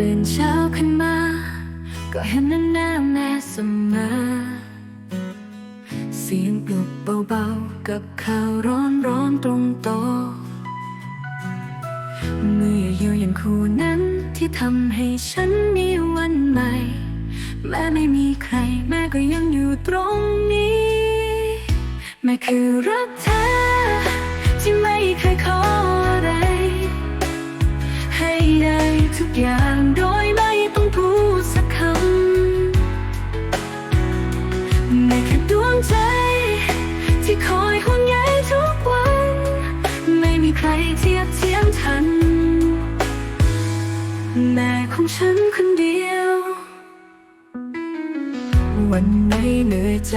ตื่นเช้าขึ้นมา ก็เห็นแน่แน่แน่เสมอเสียงปลุกเบาๆ กับข่าวร้อนร้อนๆตรงโตะเมื่ออยู่อย่างคู่นั้นที่ทำให้ฉันมีวันใหม่ แม้ไม่มีใคร แม่ก็ยังอยู่ตรงนี้ แม่คือรักแท้ ของฉันคนเดียว วันไหนเหนื่อยใจ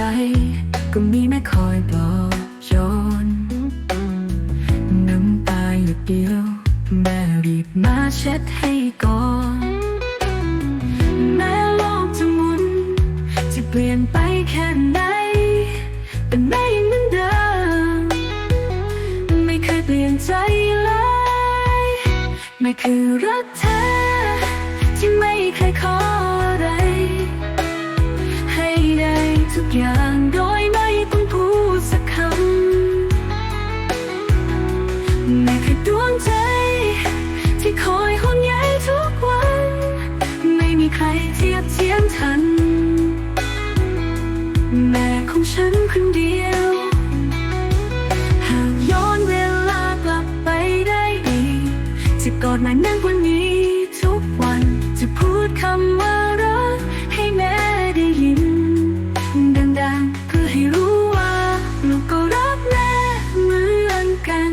ก็มีแม่คอยปลอบโยนน้ำตาหยดเดียว แม่รีบมาเช็ดให้ก่อน แม้โลกจะหมุน จะเปลี่ยนไปแค่ไหน แต่แม่ยังเหมือนเดิม ไม่เคยเปลี่ยนใจเลยแม่คือรักแท้ ที่ไม่เคยขออะไร ให้ได้ทุกอย่างโดยไม่ต้องพูดสักคำแม่คือดวงใจ ที่คอยห่วงใยทุกวัน ไม่มีใครเทียบเทียมทัน แม่ของฉันคนเดียวหากย้อนเวลากลับไปได้อีกจะกอดแม่นั่งกว่านี้ทุกวัน จะพูดคำว่ารักให้แม่ได้ยิน ดังๆเพื่อให้รู้ว่า ลูกก็รักแม่เหมือนกัน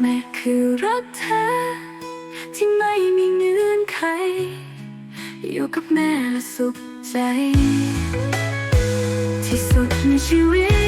แม่คือรักแท้ที่ไม่มีเงื่อนไข อยู่กับแม่และสุขใจ ที่สุดในชีวิต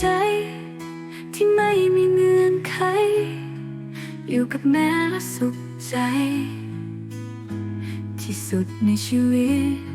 ใจ ที่ไม่มีเงื่อนไข อยู่กับแม่และสุขใจ ที่สุดในชีวิต